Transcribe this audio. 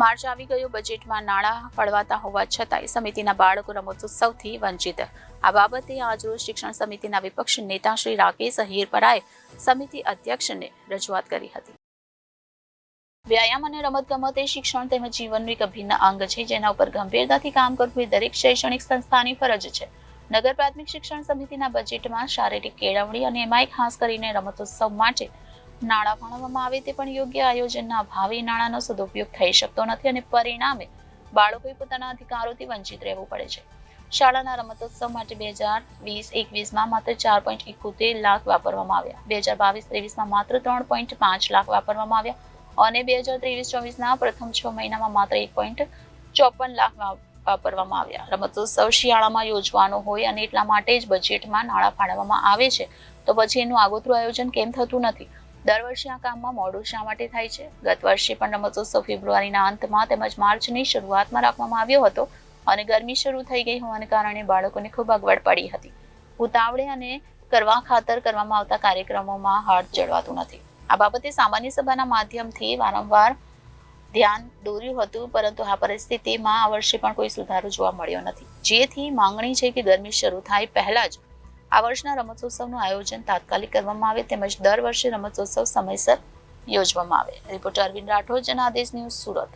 March આવી ગયો. બજેટમાં નાણાં ફળવાતા હોવા છતાંય સમિતિના બાળકો રમતોત્સવથી વંચિત. આ બાબતે આજરોજ શિક્ષણ સમિતિના વિપક્ષ નેતા શ્રી રાકેશ હીરપરાએ સમિતિ અધ્યક્ષને રજૂઆત કરી હતી. વ્યાયામ અને રમતગમત એ શિક્ષણ તેમજ જીવનનું એક અભિન્ન અંગ છે, જેના ઉપર ગંભીરતાથી કામ કરવું એ દરેક શૈક્ષણિક સંસ્થાની ફરજ છે. નગર પ્રાથમિક શિક્ષણ સમિતિના બજેટમાં શારીરિક કેળવણી અને એમાંય ખાસ કરીને રમતોત્સવ માટે નાણાં ફાળવવામાં આવે તે પણ યોગ્ય આયોજનના અભાવે નાણાંનો સદુપયોગ થઈ શકતો નથી અને પરિણામે બાળકોએ પોતાના અધિકારોથી વંચિત રહેવું પડે છે. શાળાના રમતોત્સવ માટે બે હજાર વીસ એકવીસમાં માત્ર ચાર પોઈન્ટ એકોતેર લાખ વાપરવામાં આવ્યા. બે હજાર બાવીસ ત્રેવીસમાં માત્ર ત્રણ પોઈન્ટ પાંચ લાખ વાપરવામાં આવ્યા અને બે હજાર ત્રેવીસ ચોવીસના પ્રથમ છ મહિનામાં માત્ર એક પોઈન્ટ ચોપન લાખ વાપરવામાં આવ્યા. રમતોત્સવ શિયાળામાં યોજવાનો હોય અને એટલા માટે જ બજેટમાં નાણાં ફાળવવામાં આવે છે, તો પછી એનું આગોતરું આયોજન કેમ થતું નથી? દર વર્ષે આ કામમાં મોડું શા માટે થાય છે? ગત વર્ષે પણ રમતોત્સવ ફેબ્રુઆરીના અંતમાં તેમજ માર્ચની શરૂઆતમાં રાખવામાં આવ્યો હતો અને ગરમી શરૂ થઈ ગઈ હોવાને કારણે બાળકોને ખૂબ અગવડ પડી હતી. ઉતાવળે અને કરવા ખાતર કરવામાં આવતા કાર્યક્રમોમાં હાથ જળવાતું નથી. આ બાબતે સામાન્ય સભાના માધ્યમથી વારંવાર ધ્યાન દોર્યું હતું, પરંતુ આ પરિસ્થિતિમાં આ વર્ષે પણ કોઈ સુધારો જોવા મળ્યો નથી. જેથી માંગણી છે કે ગરમી શરૂ થાય પહેલા જ આ વર્ષના રમતોત્સવનું આયોજન તાત્કાલિક કરવામાં આવે તેમજ દર વર્ષે રમતોત્સવ સમયસર યોજવામાં આવે. Reporter Arvind Rathod, Janadesh news Surat.